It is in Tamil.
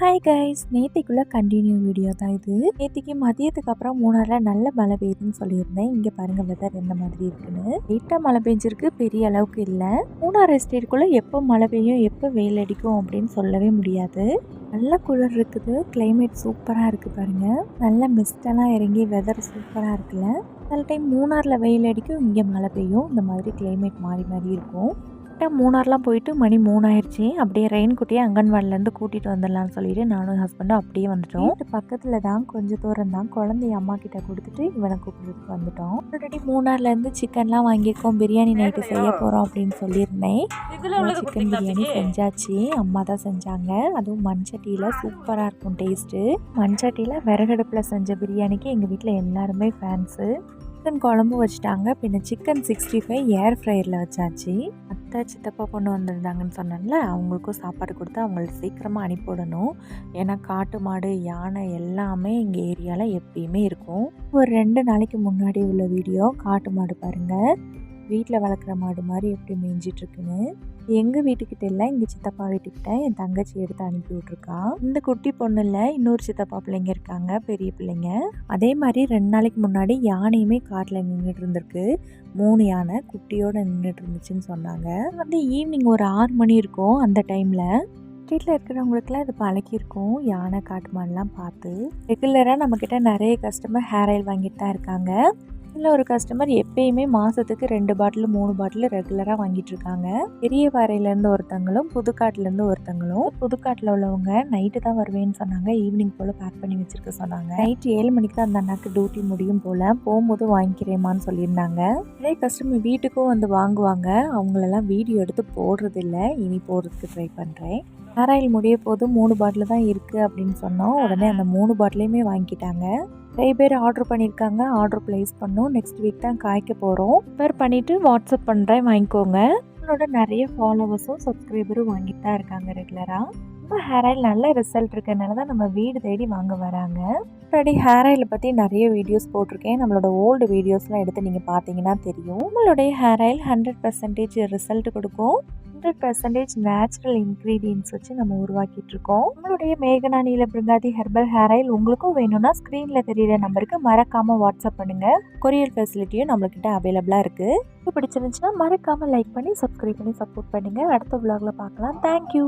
ஹாய் கைஸ் நேத்திக்குள்ள கண்டினியூ வீடியோ தான் இது. நேத்திக்கு மதியத்துக்கு அப்புறம் மூணாரில் நல்ல மழை பெய்யுதுன்னு சொல்லியிருந்தேன். இங்கே பாருங்க வெதர் எந்த மாதிரி இருக்குன்னு. லைட்டாக மழை பெஞ்சிருக்கு பெரிய அளவுக்கு இல்லை. மூணார் எஸ்டேட்டுக்குள்ளே எப்போ மழை பெய்யும் எப்போ வெயில் அடிக்கும் அப்படின்னு சொல்லவே முடியாது. நல்ல குளிர் இருக்குது கிளைமேட் சூப்பராக இருக்குது பாருங்க. நல்ல மிஸ்டெல்லாம் இறங்கி வெதர் சூப்பராக இருக்குல்ல. சில டைம் மூணாரில் வெயில் அடிக்கும் இங்கே மழை பெய்யும். இந்த மாதிரி கிளைமேட் மாறி மாறி இருக்கும். கரெக்டாக மூணார்லாம் போயிட்டு மணி மூணாயிருச்சு. அப்படியே ரெயின் குட்டியை அங்கன்வாடிலேருந்து கூட்டிகிட்டு வந்துடலாம்னு சொல்லிட்டு நானும் ஹஸ்பண்டும் அப்படியே வந்துட்டோம். பக்கத்தில் தான் கொஞ்சம் தூரம் தான் குழந்தைய அம்மா கிட்ட கொடுத்துட்டு இவனை கூப்பிட்டுட்டு வந்துட்டோம். ஆல்ரெடி மூணார்லேருந்து சிக்கன்லாம் வாங்கியிருக்கோம். பிரியாணி நைட்டு செய்ய போகிறோம் அப்படின்னு சொல்லியிருந்தேன். சிக்கன் பிரியாணி செஞ்சாச்சு. அம்மா தான் செஞ்சாங்க. அதுவும் மண் சட்டியில் சூப்பராக இருக்கும் டேஸ்ட்டு மண் சட்டியில் விறகடுப்பில் செஞ்ச பிரியாணிக்கு எங்கள் வீட்டில் எல்லாருமே ஃபேன்ஸு சிக்கன் குழம்பு வச்சுட்டாங்க. பின்ன சிக்கன் சிக்ஸ்டி ஃபைவ் ஏர் ஃப்ரையரில் வச்சாச்சு. அத்தை சித்தப்பா பொண்ணு வந்திருந்தாங்கன்னு சொன்னேன்ல அவங்களுக்கும் சாப்பாடு கொடுத்து அவங்களுக்கு சீக்கிரமாக அனுப்பிவிடணும். ஏன்னா காட்டு மாடு யானை எல்லாமே எங்கள் ஏரியாவில் எப்பயுமே இருக்கும். ஒரு ரெண்டு நாளைக்கு முன்னாடி உள்ள வீடியோ காட்டு மாடு பாருங்கள் வீட்டில் வளர்க்குற மாடு மாதிரி எப்படி மேய்ஞ்சிட்ருக்குன்னு எங்கள் வீட்டுக்கிட்ட இல்லை எங்கள் சித்தப்பா வீட்டுக்கிட்ட என் தங்கச்சி எடுத்து அனுப்பி விட்ருக்கா இந்த குட்டி பொண்ணு இல்லை இன்னொரு சித்தப்பா பிள்ளைங்க இருக்காங்க பெரிய பிள்ளைங்க. அதே மாதிரி ரெண்டு நாளைக்கு முன்னாடி யானையுமே காட்டில் நின்றுட்டு இருந்திருக்கு. மூணு யானை குட்டியோடு நின்றுட்டு இருந்துச்சுன்னு சொன்னாங்க. வந்து ஈவினிங் ஒரு ஆறு மணி இருக்கும் அந்த டைமில் ஸ்ட்ரீட்டில் இருக்கிறவங்களுக்குலாம் இது பழக்கியிருக்கும் யானை காட்டுமான்லாம் பார்த்து. ரெகுலராக நம்மக்கிட்ட நிறைய கஸ்டமர் ஹேர் ஆயில் வாங்கிட்டு தான் இருக்காங்க. இல்லை ஒரு கஸ்டமர் எப்பயுமே மாதத்துக்கு ரெண்டு பாட்டில் மூணு பாட்டில் ரெகுலராக வாங்கிட்டு இருக்காங்க. பெரிய பாறையிலேருந்து ஒருத்தங்களும் புதுக்காட்டிலேருந்து ஒருத்தங்களும் புதுக்காட்டில் உள்ளவங்க நைட்டு தான் வருவேன்னு சொன்னாங்க. ஈவினிங் போல் பேக் பண்ணி வச்சுருக்க சொன்னாங்க. நைட்டு ஏழு மணிக்கு தான் அந்த அண்ணாக்கு டியூட்டி முடியும் போல் போகும்போது வாங்கிக்கிறேமான்னு சொல்லியிருந்தாங்க. நிறைய கஸ்டமர் வீட்டுக்கும் வந்து வாங்குவாங்க. அவங்களெல்லாம் வீடியோ எடுத்து போடுறதில்ல. இனி போடுறதுக்கு ட்ரை பண்ணுறேன் ஹேர் ஆயில் முடிய போது மூணு பாட்டில் தான் இருக்குது அப்படின்னு சொன்னோம். உடனே அந்த மூணு பாட்டிலையுமே வாங்கிட்டாங்க. நிறைய பேர் ஆர்டர் பண்ணியிருக்காங்க. ஆர்டர் ப்ளேஸ் பண்ணோம். நெக்ஸ்ட் வீக் தான் காய்க்க போகிறோம் ப்ரிப்பேர் பண்ணிவிட்டு வாட்ஸ்அப் பண்ணுறேன் வாங்கிக்கோங்க. என்னோட நிறைய ஃபாலோவர்ஸும் சப்ஸ்கிரைபரும் வாங்கிட்டு தான் இருக்காங்க ரெகுலராக நம்ம ஹேர் ஆயில் நல்ல ரிசல்ட் இருக்கனால தான் நம்ம வீடு தேடி வாங்க வராங்க. ஆல்ரெடி ஹேர் ஆயில் பற்றி நிறைய வீடியோஸ் போட்டிருக்கேன். நம்மளோட ஓல்டு வீடியோஸ்லாம் எடுத்து நீங்கள் பார்த்தீங்கன்னா தெரியும். நம்மளுடைய hair oil hundred percentage result கொடுக்கும். ஹண்ட்ரட் பர்சன்டேஜ் நேச்சுரல் இன்க்ரீடியன்ஸ் வச்சு நம்ம உருவாக்கிட்டு இருக்கோம் உங்களுடைய மேகனா நீல பிருங்காதி ஹெர்பல் ஹேர் ஆயில் உங்களுக்கும் வேணும்னா ஸ்க்ரீனில் தெரியிற நம்பருக்கு மறக்காமல் வாட்ஸ்அப் பண்ணுங்கள் கொரியர் ஃபெசிலிட்டியும் நம்மளுக்கிட்ட அவைலபிளாக இருக்குது பிடிச்சிருந்துச்சுன்னா மறக்காமல் லைக் பண்ணி சப்ஸ்கிரைப் பண்ணி சப்போர்ட் பண்ணுங்கள் அடுத்த விலாகில் பார்க்கலாம். தேங்க்யூ